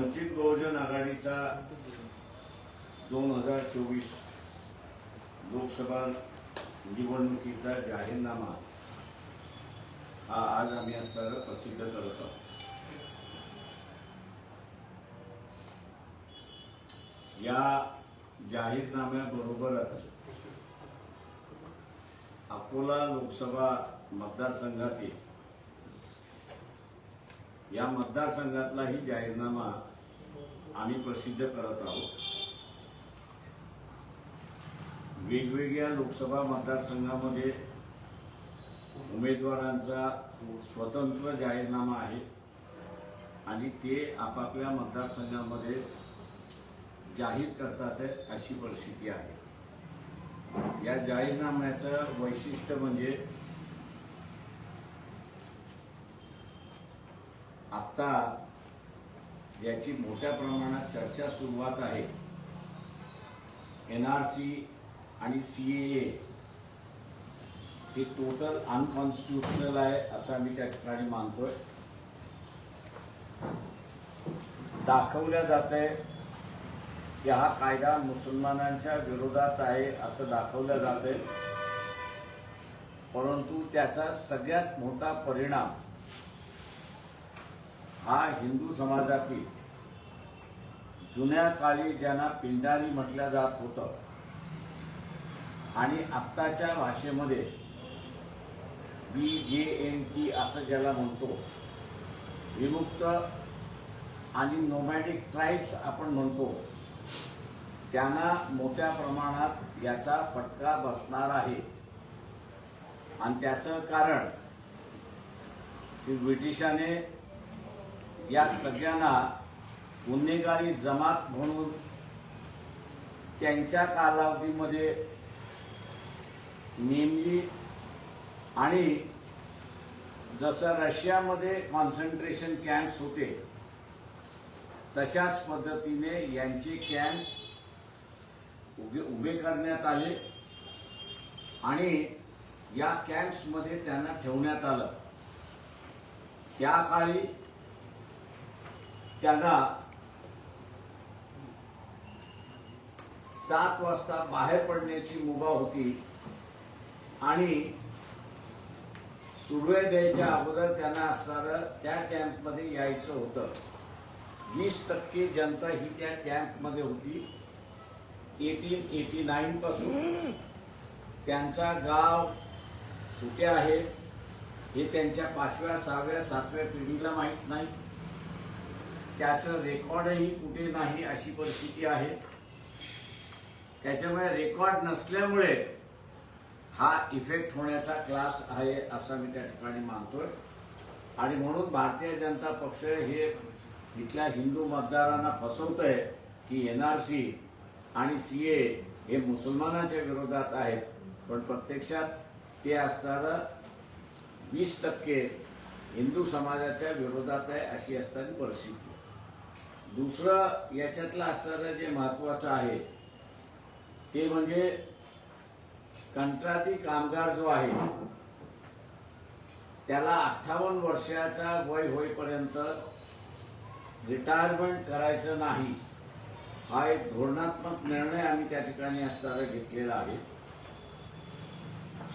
वंचित बहुजन आघाडीचा दोन हजार चोवीस लोकसभा निवडणुकीचा जाहीरनामा हा आज आम्ही असताना प्रसिद्ध करत आहोत. या जाहीरनाम्याबरोबरच अकोला लोकसभा मतदारसंघातील या मतदारसंघातलाही जाहीरनामा आम्ही प्रसिद्ध करत आहोत. वेगवेगळ्या लोकसभा मतदारसंघामध्ये उमेदवारांचा स्वतंत्र जाहीरनामा आहे आणि ते आपापल्या मतदारसंघामध्ये जाहीर करतात अशी परिस्थिती आहे. या जाहीरनाम्याचं वैशिष्ट्य म्हणजे आत्ता ज्याची मोठ्या प्रमाणात चर्चा सुरुवात आहे. एन आर सी आणि सी ए हे टोटल अनकॉन्स्टिट्युशनल आहे असं आम्ही त्या ठिकाणी मानतोय. दाखवल्या जात आहे की हा कायदा मुसलमानांच्या विरोधात आहे असं दाखवलं जात आहे. परंतु त्याचा सगळ्यात मोठा परिणाम हा हिंदू समाजातील जुन्या काळी ज्यांना पिंडारी म्हटलं जात होतं आणि आत्ताच्या भाषेमध्ये बी जे एन टी असं ज्याला म्हणतो विमुक्त आणि नोमॅटिक ट्राईब्स आपण म्हणतो त्यांना मोठ्या प्रमाणात याचा फटका बसणार आहे. आणि त्याचं कारण की ब्रिटिशाने या सगळ्यांना गुन्हेगारी जमात म्हणून त्यांच्या कालावधीमध्ये नेमली आणि जसं रशियामध्ये कॉन्सन्ट्रेशन कॅम्प्स होते तशाच पद्धतीने यांचे कॅम्प्स उभे उभे करण्यात आले आणि या कॅम्प्समध्ये त्यांना ठेवण्यात आलं. त्या काळी त्यांना सात वाजता बाहेर पडण्याची मुभा होती. आणि सुरवे द्यायच्या अगोदर त्यांना असणारं त्या कॅम्पमध्ये यायचं होतं. वीस टक्के जनता ही त्या कॅम्पमध्ये होती. एटीन एटी नाईन पासून. त्यांचा गाव कुठे आहे हे त्यांच्या पाचव्या सहाव्या सातव्या पिढीला माहीत नाही. त्याचं रेकॉर्डही कुठे नाही अशी परिस्थिती आहे. त्याच्यामुळे रेकॉर्ड नसल्यामुळे हा इफेक्ट होण्याचा क्लास आहे असा मी त्या ठिकाणी मानतोय. आणि म्हणून भारतीय जनता पक्ष हे इथल्या हिंदू मतदारांना फसवत आहे की एन आर सी आणि सी ए हे मुसलमानाच्या विरोधात आहेत. पण प्रत्यक्षात ते असणारं वीस टक्के हिंदू समाजाच्या विरोधात आहे अशी असताना परिस्थिती. दुसरं याच्यातलं असणारं जे महत्वाचं आहे ते म्हणजे कंत्राटी कामगार जो आहे त्याला अठ्ठावन्न वर्षाचा वय होईपर्यंत रिटायरमेंट करायचं नाही हा एक धोरणात्मक निर्णय आम्ही त्या ठिकाणी असताना घेतलेला आहे.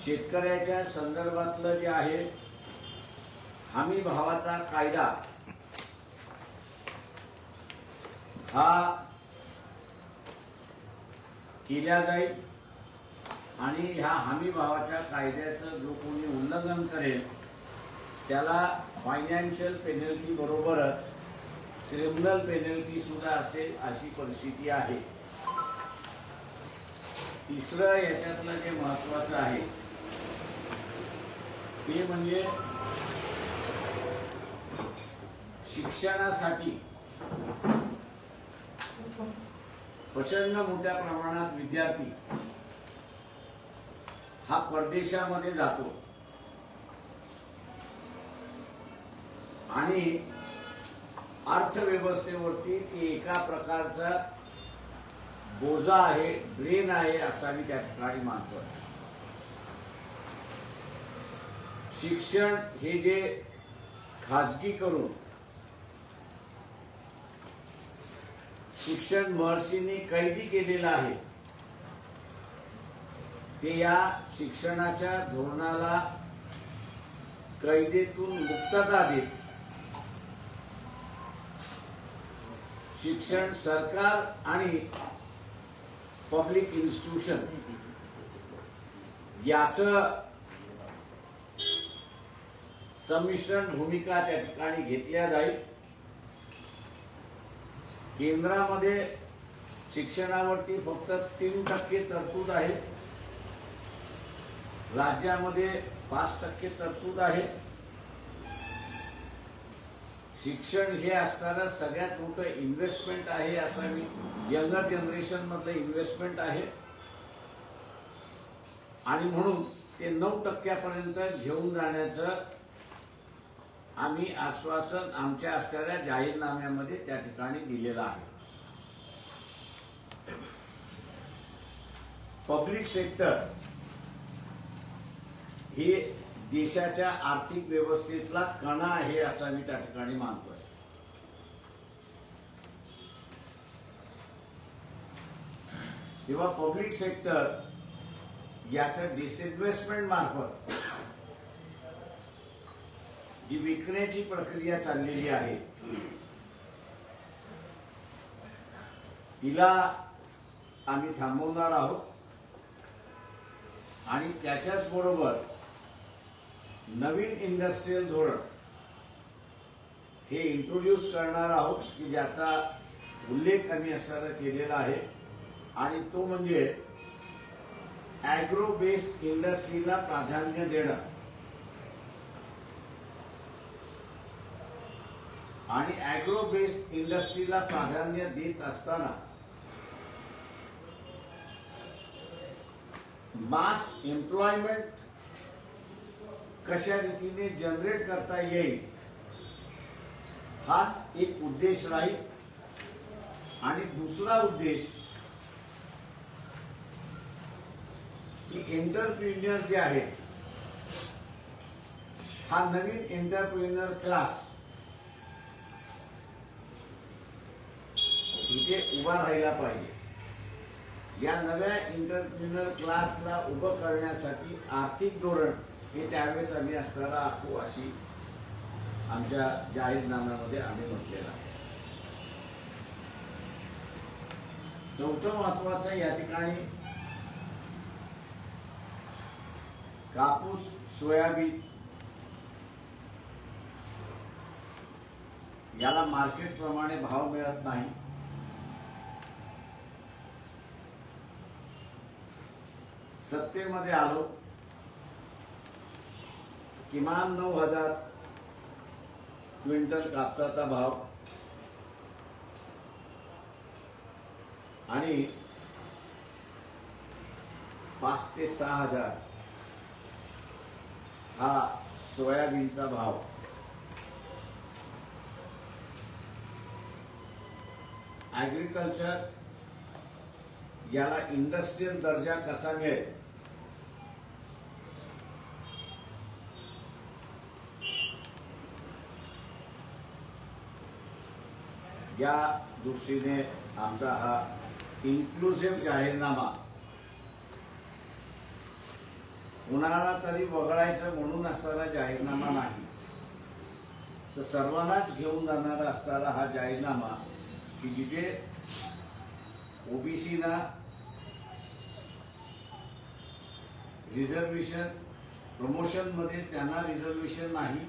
शेतकऱ्याच्या संदर्भातलं जे आहे हमी भावाचा कायदा हा केल्या जाईल आणि ह्या हमी भावाच्या कायद्याचं जो कोणी उल्लंघन करेल त्याला फायनान्शियल पेनल्टी बरोबरच क्रिमिनल पेनल्टी सुद्धा असेल अशी परिस्थिती आहे. तिसरं याच्यातलं जे महत्वाचं आहे ते म्हणजे शिक्षणासाठी प्रचंड मोठ्या प्रमाणात विद्यार्थी हा परदेशामध्ये जातो. आणि अर्थव्यवस्थेवरती ती एका प्रकारचा बोजा आहे ड्रेन आहे असा मी त्या ठिकाणी मानतो. शिक्षण हे जे खाजगी करून शिक्षण महर्षींनी कैदी केलेलं आहे. ते या शिक्षणाच्या धोरणाला कैदेतून मुक्तता देत. शिक्षण सरकार आणि पब्लिक इन्स्टिट्यूशन याच संमिश्रण भूमिका त्या ठिकाणी घेतल्या जाईल. केंद्रामध्ये शिक्षणावरती फक्त तीन टक्के तरतूद आहे. राज्यामध्ये पाच टक्के तरतूद आहे. शिक्षण हे असताना सगळ्यात मोठं इन्व्हेस्टमेंट आहे असं मी यंगर जनरेशन मधलं इन्व्हेस्टमेंट आहे. आणि म्हणून ते नऊ टक्क्यापर्यंत घेऊन जाण्याचं आम्ही आश्वासन आमच्या असणाऱ्या जाहीरनाम्यामध्ये त्या ठिकाणी दिलेलं आहे. पब्लिक सेक्टर हे देशाच्या आर्थिक व्यवस्थेतला कणा आहे असं मी त्या ठिकाणी मानतोय. तेव्हा पब्लिक सेक्टर याचं डिसइन्व्हेस्टमेंट मार्फत जी विकण्याची प्रक्रिया चाललेली आहे. तिला आम्ही थांबवणार आहोत. आणि त्याच्याच बरोबर नवीन इंडस्ट्रीयल धोरण हे इंट्रोड्यूस करणार आहोत की ज्याचा उल्लेख आम्ही असताना केलेला आहे. आणि तो म्हणजे ॲग्रो बेस्ड इंडस्ट्रीला प्राधान्य देणं. आणि ॲग्रो बेस्ड इंडस्ट्रीला प्राधान्य देत असताना मास एम्प्लॉयमेंट कशा रीतीने जनरेट करता येईल हाच एक उद्देश राहील. आणि दुसरा उद्देश की एंटरप्रिन्युअर जे आहे हा नवीन एंटरप्रिन्युअर क्लास इथे उभा राहिला पाहिजे. या नव्या इंटरप्रिनर क्लासला उभं करण्यासाठी आर्थिक धोरण हे त्यावेळेस आम्ही असणारा आखू अशी आमच्या जाहीरनाम्यामध्ये आम्ही म्हटलेलं आहे. चौथं महत्वाचं या ठिकाणी कापूस सोयाबीन याला मार्केट प्रमाणे भाव मिळत नाही. सत्तेमध्ये आलो. किमान नऊ हजार क्विंटल कापसाचा भाव. आणि पाच ते सहा हजार हा सोयाबीनचा भाव. ॲग्रिकल्चर याला इंडस्ट्रीयल दर्जा कसा मिळेल? या दृष्टीने आमचा हा इन्क्लुसिव्ह जाहीरनामा. कुणाला तरी वगळायचं म्हणून असणारा जाहीरनामा नाही. तर सर्वांनाच घेऊन जाणारा असणारा हा जाहीरनामा की जिथे ओबीसीना रिझर्वेशन प्रमोशनमध्ये त्यांना रिझर्वेशन नाही.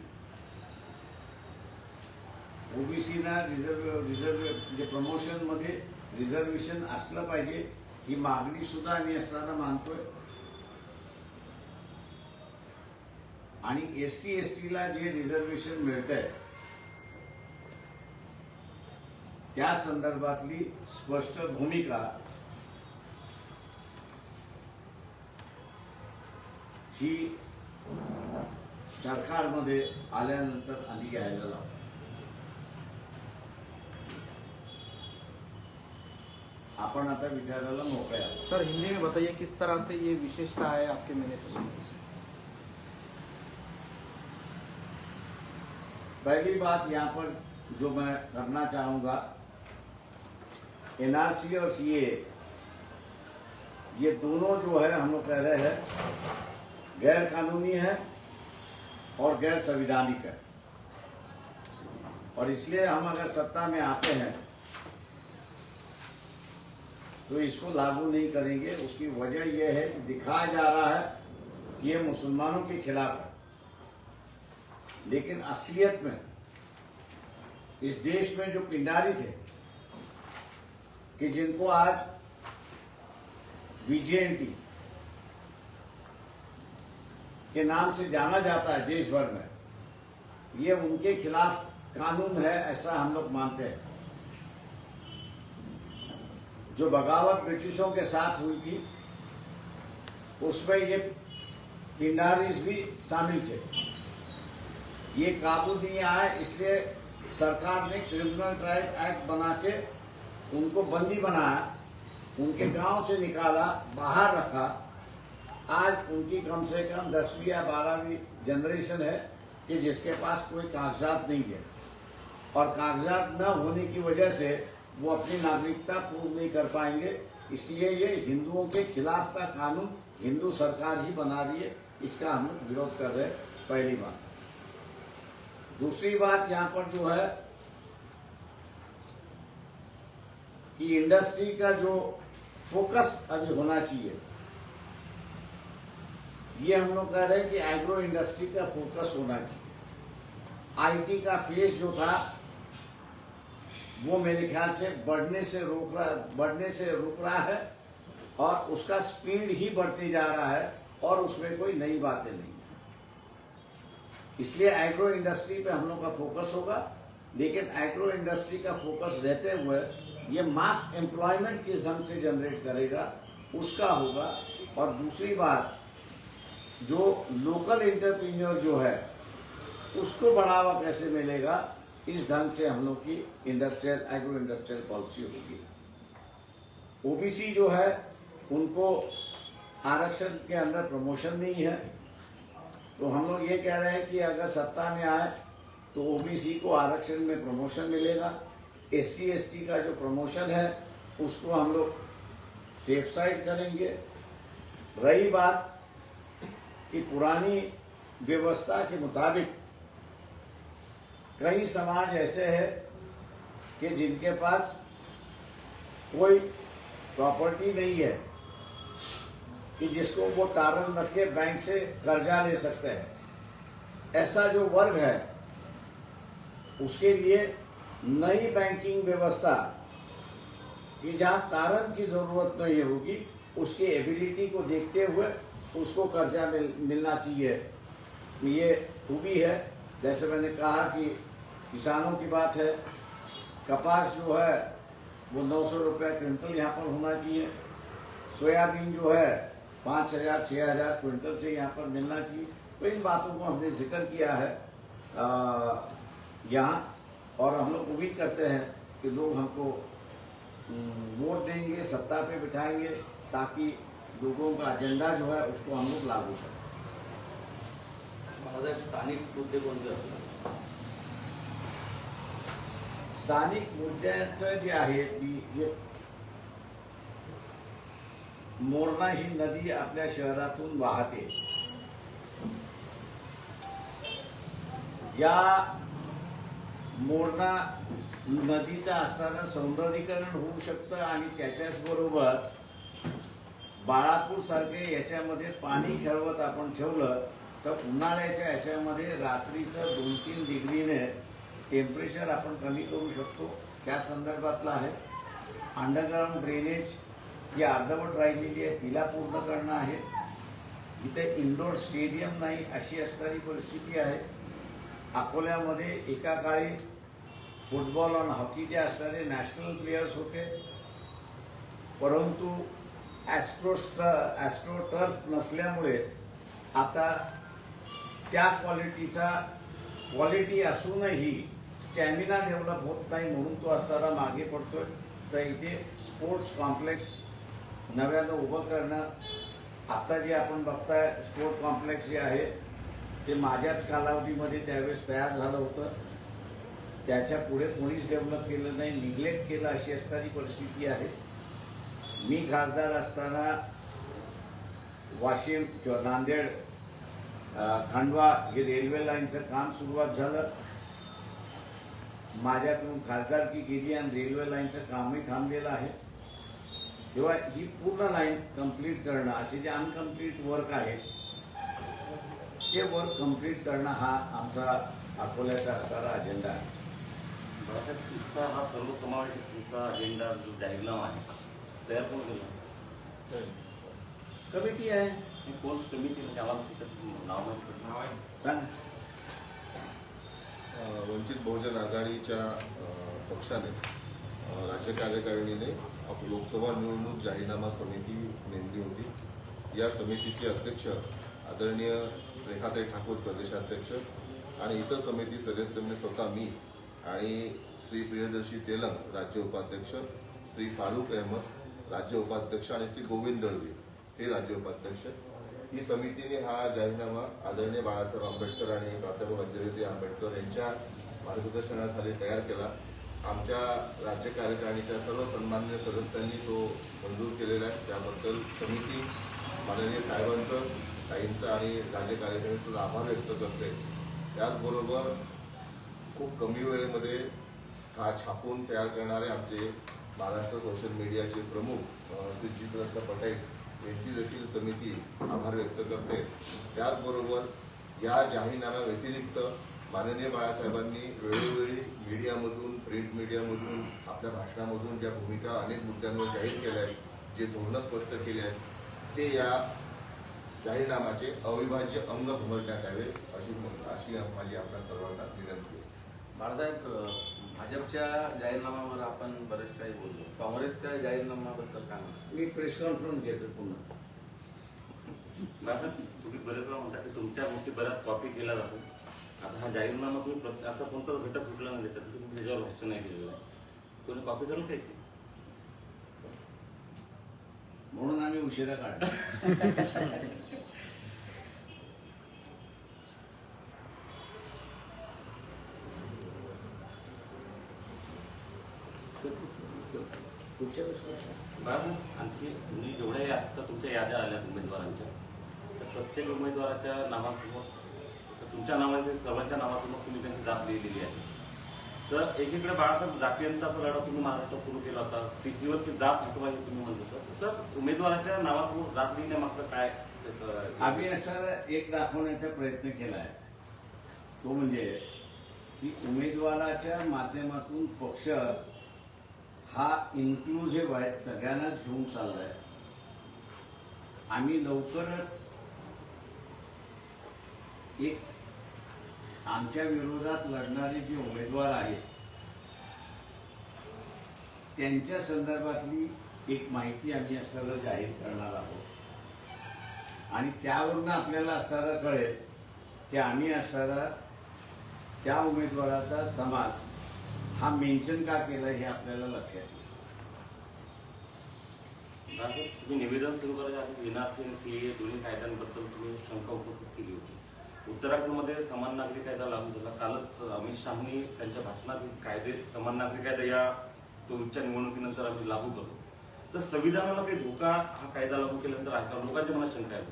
ओबीसीना रिझर्व रिझर्व म्हणजे प्रमोशनमध्ये रिझर्वेशन असलं पाहिजे ही मागणी सुद्धा आम्ही असताना मानतोय. आणि एस सी एस टीला जे रिझर्वेशन मिळत आहे त्या संदर्भातली स्पष्ट भूमिका ही सरकारमध्ये आल्यानंतर आम्ही घ्यायला लावतो. आपण आता विचारायला मोकळे आहोत. सर हिंदी में बताइए किस तरह से ये विशेषता है आपके मैनिफेस्टो में पहली बात यहाँ पर जो मैं करना चाहूँगा एनआरसी और सीए ये दोनों जो है हम लोग कह रहे हैं गैर कानूनी है और गैर संविधानिक है। और इसलिए हम अगर सत्ता में आते हैं तो इसको लागू नहीं करेंगे। उसकी वजह यह है कि दिखाया जा रहा है कि ये मुसलमानों के खिलाफ है। लेकिन असलियत में इस देश में जो पिंडारी थे, कि जिनको आज बीजेएनटी के नाम से जाना जाता है देश भर में। ये उनके खिलाफ कानून है, ऐसा हम लोग मानते हैं। जो बगावत ब्रिटिशों के साथ हुई थी, उसमें ये पिंडारीज भी शामिल थे। ये काबू नहीं आए, इसलिए सरकार ने क्रिमिनल ट्राइब एक्ट बना के उनको बंदी बनाया, उनके गाँव से निकाला, बाहर रखा आज उनकी कम से कम दसवीं या बारहवीं जनरेशन है कि जिसके पास कोई कागजात नहीं है। और कागजात न होने की वजह से वो अपनी नागरिकता पूर्ण नहीं कर पाएँगे। इसलिए ये हिंदुओं के खिलाफ का कानून हिंदू सरकार ही बना रही है। इसका हम विरोध कर रहे हैं, पहली बात। दूसरी बात यहाँ पर जो है कि इंडस्ट्री का जो फोकस अभी होना चाहिए। ये हम लोग कह रहे हैं कि एग्रो इंडस्ट्री का फोकस होना चाहिए। आईटी का फ़ेज़ जो था, वो मेरे ख्याल से बढ़ने से रोक रहा, बढ़ने से रुक रहा है और उसका स्पीड ही बढ़ते जा रहा है और उसमें कोई नई बातें नहीं इसलिए एग्रो इंडस्ट्री पे हम लोग का फोकस होगा, लेकिन एग्रो इंडस्ट्री का फोकस रहते हुए ये मास एम्प्लॉयमेंट किस ढंग से जनरेट करेगा, उसका होगा। और दूसरी बात जो लोकल इंटरप्रीनियर जो है, उसको बढ़ावा कैसे मिलेगा? इस ढंग से हम लोग की इंडस्ट्रियल एग्रो इंडस्ट्रियल पॉलिसी होगी ओबीसी जो है, उनको आरक्षण के अंदर प्रमोशन नहीं है। तो हम लोग ये कह रहे हैं कि अगर सत्ता में आए तो ओबीसी को आरक्षण में प्रमोशन मिलेगा। एस सी का जो प्रमोशन है, उसको हम लोग सेफ़ साइड करेंगे। रही बात कि पुरानी व्यवस्था के मुताबिक कई समाज ऐसे हैं कि जिनके पास कोई प्रॉपर्टी नहीं है कि जिसको वो तारण रख के बैंक से कर्जा ले सकते हैं। ऐसा जो वर्ग है उसके लिए नई बैंकिंग व्यवस्था कि जहाँ तारण की जरूरत नहीं होगी उसकी एबिलिटी को देखते हुए उसको कर्जा मिल, मिलना चाहिए। ये खूबी है। जैसे मैंने कहा कि किसानों की बात है कपास जो है वो नौ सौ रुपये क्विंटल यहाँ पर होना चाहिए। सोयाबीन जो है पाँच हज़ार छः हज़ार क्विंटल से यहाँ पर मिलना चाहिए। तो इन बातों को हमने ज़िक्र किया है यहाँ। और हम लोग उम्मीद करते हैं कि लोग हमको वोट देंगे सत्ता पे बिठाएँगे ताकि लोगों का एजेंडा जो है उसको हम लोग लागू करें। बाळासाहेब स्थानिक मुद्दे कोणते असतात? स्थानिक मुद्द्याचं जे आहे की जे मोरणा ही नदी आपल्या शहरातून वाहते. या मोरणा नदीचं असताना सौंदर्यीकरण होऊ शकतं आणि त्याच्याच बरोबर बाळापूर सारखे याच्यामध्ये पाणी खेळवत आपण ठेवलं तर उन्हाळ्याच्या याच्यामध्ये रात्रीचं दोन तीन डिग्रीने टेम्परेचर आपण कमी करू शकतो. त्या संदर्भातलं आहे. अंडरग्राऊंड ड्रेनेज जी अर्धवट राहिलेली आहे तिला पूर्ण करणं आहे. इथे इंडोर स्टेडियम नाही अशी असणारी परिस्थिती आहे. अकोल्यामध्ये एका काळी फुटबॉल आणि हॉकीचे असणारे नॅशनल प्लेयर्स होते. परंतु ॲस्ट्रोस्ट ॲस्ट्रोटर्फ नसल्यामुळे आता त्या क्वालिटीचा क्वालिटी असूनही स्टॅमिना डेव्हलप होत नाही म्हणून तो असताना मागे पडतोय. तर इथे स्पोर्ट्स कॉम्प्लेक्स नव्यानं उभं करणं आत्ता जे आपण बघताय स्पोर्ट कॉम्प्लेक्स जे आहे ते माझ्याच कालावधीमध्ये त्यावेळेस तयार झालं होतं. त्याच्या पुढे कोणीच डेव्हलप केलं नाही निग्लेक्ट केलं अशी असणारी परिस्थिती आहे. मी खासदार असताना वाशिम किंवा नांदेड खांडवा हे रेल्वे लाईनचं काम सुरुवात झालं. माझ्याकडून खासदारकी गेली आणि रेल्वे लाईनचं कामही थांबलेलं आहे. तेव्हा ही पूर्ण लाईन कंप्लीट करणं असे जे अनकम्प्लीट वर्क आहेत ते वर्क कंप्लीट करणं हा आमचा अकोल्याचा असणारा अजेंडा आहे. तुमचा हा सर्वसमावेशक तुमचा अजेंडा जो डायग्राम आहे तयार कोण केला कमिटी आहे हे कोण म्हणजे आम्हाला तिचं नाव नाव आहे सांग वंचित बहुजन आघाडीच्या पक्षाने राज्य कार्यकारिणीने आप- लोकसभा निवडणूक जाहीरनामा समिती नेमली होती. या समितीचे अध्यक्ष आदरणीय रेखाताई ठाकूर प्रदेशाध्यक्ष आणि इतर समिती सदस्यांनी स्वतः मी आणि श्री प्रियदर्शी तेलंग राज्य उपाध्यक्ष श्री फारुख अहमद राज्य उपाध्यक्ष आणि श्री गोविंद दळवी हे राज्य उपाध्यक्ष. ही समितीने हा जाहीरनामा आदरणीय बाळासाहेब आंबेडकर आणि प्राध्यापक अंजली आंबेडकर यांच्या मार्गदर्शनाखाली तयार केला. आमच्या राज्य कार्यकारिणीच्या सर्व सन्मान्य सदस्यांनी तो मंजूर केलेला आहे. त्याबद्दल समिती माननीय साहेबांचं ताईंचं आणि राज्य कार्यकारिणीचं आभार व्यक्त करते. त्याचबरोबर खूप कमी वेळेमध्ये हा छापून तयार करणारे आमचे महाराष्ट्र सोशल मीडियाचे प्रमुख श्री जितरत्न पटेल यांची देखील समिती आभार व्यक्त करते. त्याचबरोबर या जाहीरनाम्या व्यतिरिक्त माननीय बाळासाहेबांनी वेळोवेळी मीडियामधून प्रिंट मीडियामधून आपल्या भाषणामधून ज्या भूमिका अनेक मुद्द्यांवर जाहीर केल्या आहेत जे धोरणं स्पष्ट केली आहेत ते या जाहीरनामाचे अविभाज्य अंग समजण्यात यावे अशी अशी माझी आपल्या सर्वांना विनंती आहे. बाळासाहेब भाजपच्या जाहीरनाम्यावर आपण बरेच काही बोललो. काँग्रेसच्या जाहीरनाम्याबद्दल काय म्हणता? मी प्रेस कॉन्फरन्स घेतो पुन्हा. बाळासाहेब तुम्ही बरेच वेळा म्हणता की तुमच्या गोष्टी बऱ्याच कॉपी केल्या जातो. आता हा जाहीरनामा तुम्ही आता कोणताच घटक सुटला नाही त्याच्यात तुम्ही त्याच्यावर भाष्य नाही केलेलं आहे. कोणी कॉपी करून काय म्हणून आम्ही उशिरा काढतो बरं आणखी तुम्ही जेवढ्या आता तुमच्या याद्या आल्या उमेदवारांच्या तर प्रत्येक उमेदवाराच्या नावासमोर तर तुमच्या नावाचे सर्वांच्या नावासमोर तुम्ही त्यांची जात लिहिलेली आहे. तर एकीकडे बाळासाहेब जातीयंताचा लढा तुम्ही महाराष्ट्रात सुरू केला होता. टीसीवरची जात हटवायची तुम्ही म्हणत होता. तर उमेदवाराच्या नावासमोर जात लिहिण्यामागचं काय त्याचं आम्ही असं एक दाखवण्याचा प्रयत्न केला आहे. तो म्हणजे की उमेदवाराच्या माध्यमातून पक्ष हा इन्क्लुझिव्ह आहे सगळ्यांनाच घेऊन चाललाय. आम्ही लवकरच एक आमच्या विरोधात लढणारे जे उमेदवार आहेत त्यांच्या संदर्भातली एक माहिती आम्ही असं जाहीर करणार आहोत. आणि त्यावरनं आपल्याला असणारं कळेल की आम्ही असणारा त्या उमेदवाराचा समाज हा मेन्शन का केला हे आपल्याला लक्षात येईल. तुम्ही निवेदन सुरू करायच्या आधी आणि सीए दोन्ही कायद्यांबद्दल तुम्ही शंका उपस्थित केली होती. उत्तराखंडमध्ये समान नागरिक कायदा लागू झाला. कालच अमित शहानी त्यांच्या भाषणात कायदे समान नागरिक कायदा या चोवीसच्या निवडणुकीनंतर आम्ही लागू करतो तर संविधानाला काही धोका हा कायदा लागू केल्यानंतर आहे का? लोकांच्या मनात शंका आहे.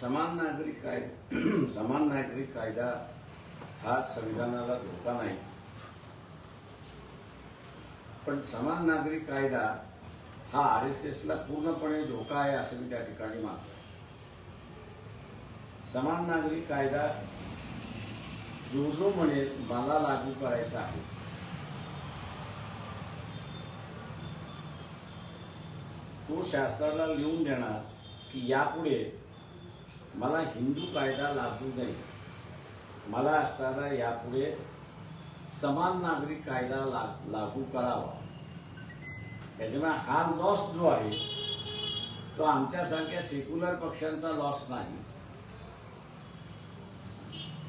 समान नागरिक काय समान नागरिक कायदा हा संविधानाला धोका नाही. पण समान नागरिक कायदा हा आर एस एसला पूर्णपणे धोका आहे असं मी त्या ठिकाणी मानतो समान नागरिक कायदा जो जो म्हणेल मला लागू करायचा आहे. तो शास्त्राला लिहून देणार की यापुढे मला हिंदू कायदा लागू नाही. मला असताना यापुढे समान नागरिक कायदा लागू करावा. त्याच्यामुळे हा लॉस जो आहे तो आमच्यासारख्या सेक्युलर पक्षांचा लॉस नाही.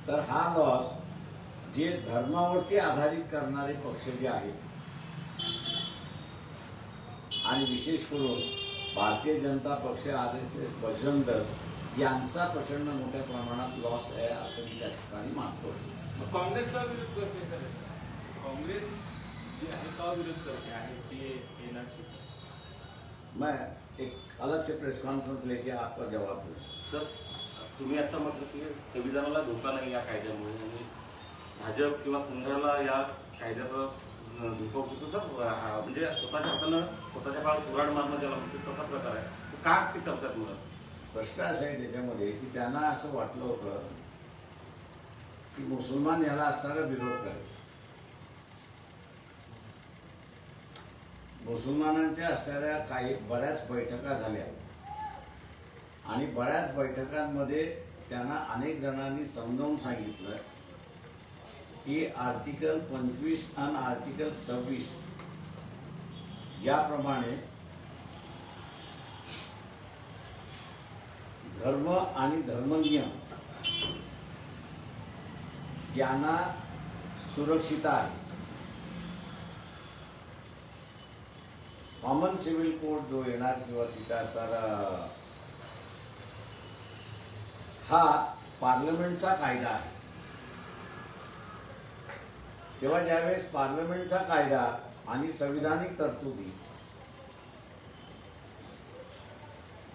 तर हा लॉस जे धर्मावरती आधारित करणारे पक्ष जे आहेत आणि विशेष करून भारतीय जनता पक्ष R S S Bajrang Dal यांचा प्रचंड मोठ्या प्रमाणात लॉस आहे असं मी त्या ठिकाणी मानतो. काँग्रेसला विरोध करते सर का विरोध करते हैं सी एनआरसी मैं एक अलग से प्रेस कॉन्फ्रेंस लेके आपका जवाब दूँ। सर तुम्ही आता म्हटलं की संविधानाला धोका नाही या कायद्यामुळे आणि भाजप किंवा संघाला या कायद्याचा धोका होऊ शकतो. सर हा, म्हणजे स्वतःच्या हातानं स्वतःच्या काळात कुराड मारणं ज्याला म्हणते तसा प्रकार आहे. का ते करतात मुलं? प्रश्न असा आहे त्याच्यामध्ये की त्यांना असं वाटलं होतं की मुसलमान याला असणारा विरोध करेल मुसलमानांच्या असणाऱ्या काही बऱ्याच बैठका झाल्या. आणि बऱ्याच बैठकांमध्ये त्यांना अनेक जणांनी समजावून सांगितलं की आर्टिकल पंचवीस आणि आर्टिकल सव्वीस याप्रमाणे धर्म आणि धर्मनियम यांना सुरक्षित आहे. कॉमन सिव्हिल कोड जो येणार किंवा तिथं असणारा हा पार्लमेंटचा कायदा आहे. तेव्हा ज्यावेळेस पार्लमेंटचा कायदा आणि संविधानिक तरतुदी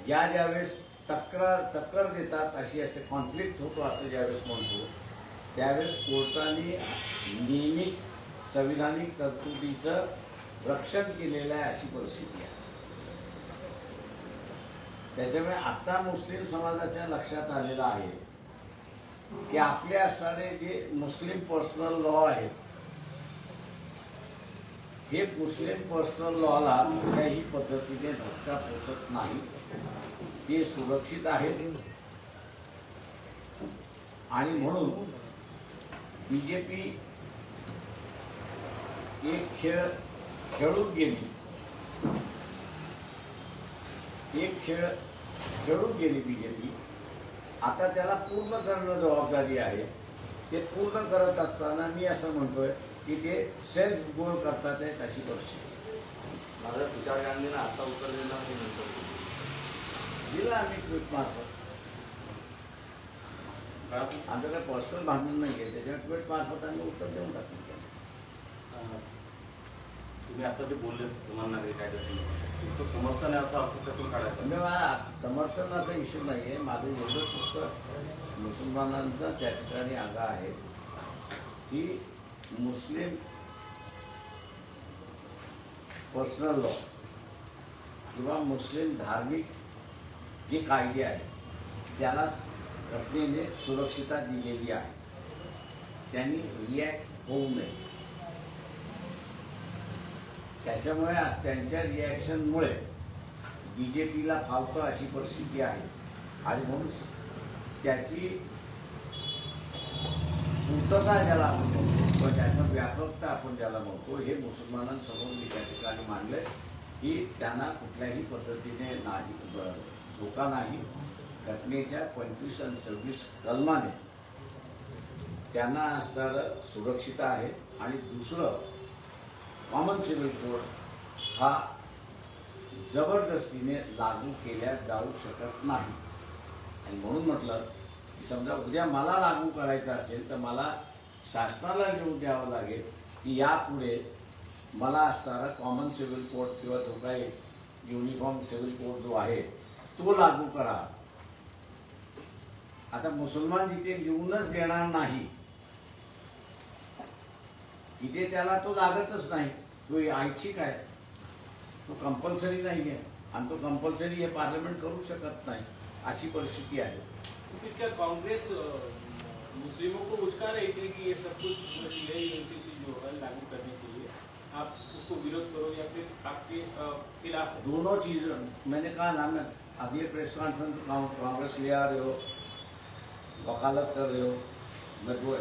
या ज्यावेळेस तक्रार तक्रार देतात अशी असते कॉन्फ्लिक्ट होतो असं ज्यावेळेस म्हणतो त्यावेळेस कोर्टाने नेहमीच संविधानिक तरतुदीचं रक्षण केलेलं आहे अशी परिस्थिती आहे. त्याच्यामुळे आता मुस्लिम समाजाच्या लक्षात आलेलं आहे की आपले असणारे जे मुस्लिम पर्सनल लॉ आहेत हे मुस्लिम पर्सनल लॉला कुठल्याही पद्धतीने धक्का पोचत नाही. ते सुरक्षित आहेत. आणि म्हणून बीजेपी एक खेळ खेळून गेली. एक खेळ खेळून गेली बीजेपी. आता त्याला पूर्ण करणं जबाबदारी आहे. ते पूर्ण करत असताना मी असं म्हणतोय की ते सेल्फ गोल करतात आहेत अशी परिस्थिती माझ्या तुषार गांधीनं आता उत्तर दिलं नंतर. दिलं? आम्ही ट्विट कारण आमचं काही पर्सनल भांडण नाही आहे त्याच्यावर ट्विट मार्फत आम्ही उत्तर देऊन टाकतो. तुम्ही आता जे बोलले समान नागरिक कायद्यासंदर्भात तुमचं समर्थन आहे असं अर्थ त्यातून काढायचं. म्हणजे मला समर्थनाचा इश्यू नाही आहे माझं एवढं फक्त मुसलमानांचा त्या ठिकाणी आगा आहे की मुस्लिम पर्सनल लॉ किंवा मुस्लिम धार्मिक जे कायदे आहेत त्याला घटनेने सुरक्षिता दिलेली आहे. त्यांनी रिॲक्ट होऊ नये. त्याच्यामुळे आज त्यांच्या रिॲक्शनमुळे बी जे पीला फावतं अशी परिस्थिती आहे. आणि म्हणून त्याची पूर्तता ज्याला आपण म्हणतो किंवा त्याचा व्यापकता आपण ज्याला म्हणतो हे मुसलमानांसमोर मी त्या ठिकाणी मांडलंय की त्यांना कुठल्याही पद्धतीने नाही धोका नाही. घटनेच्या पंचवीस आणि सव्वीस कलमाने त्यांना असणारं सुरक्षित आहे. आणि दुसरं कॉमन सिव्हिल कोड हा जबरदस्तीने लागू केल्या जाऊ शकत नाही. आणि म्हणून म्हटलं की समजा उद्या मला लागू करायचं असेल तर मला शासनाला लिहून द्यावं लागेल की यापुढे मला असणारा कॉमन सिव्हिल कोड किंवा तो काही युनिफॉर्म सिव्हिल कोड जो आहे तो लागू करा. आता मुसलमान जिथे लिहूनच देणार नाही तिथे त्याला तो लागतच नाही. तो ऐच्छिक आहे. तो कंपल्सरी नाही आहे आणि तो कंपल्सरी हे पार्लमेंट करू शकत नाही अशी परिस्थिती आहे. कांग्रेस मुस्लिमों को उचका रही थी कि ये सब कुछ यूसीसी जो है लागू करने के लिए आप उसको विरोध करो या फिर आपके खिलाफ? दोनों चीज मैंने कहा ना मैं अगले प्रेस कॉन्फ्रेंस कांग्रेस ले आ रहे हो वकालत कर रहे हो। मैं दो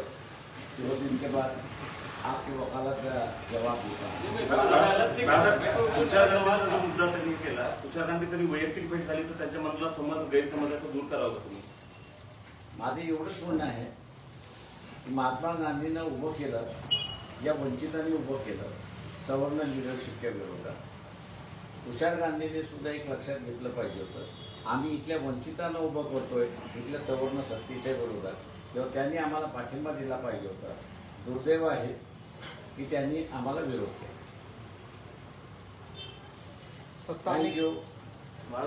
दो दिन के बाद आपकी वकालत का जवाब देता हूँ। मुद्दा त्यांनी केला तुषार गांधी कधी वैयक्तिक भेट झाली तर त्यांच्या मधला समज गैरसमजाचा दूर करावं का तुम्ही? माझं एवढंच म्हणणं आहे की महात्मा गांधीनं उभं केलं या वंचितांनी उभं केलं सवर्ण लिडरशिपच्या विरोधात. तुषार गांधीने सुद्धा एक लक्षात घेतलं पाहिजे होतं. आम्ही इथल्या वंचितांना उभं करतोय इथल्या सवर्ण सत्तीच्या विरोधात तेव्हा त्यांनी आम्हाला पाठिंबा दिला पाहिजे होता. दुर्दैव आहे की त्यांनी आम्हाला विरोध केला. सत्ता आणि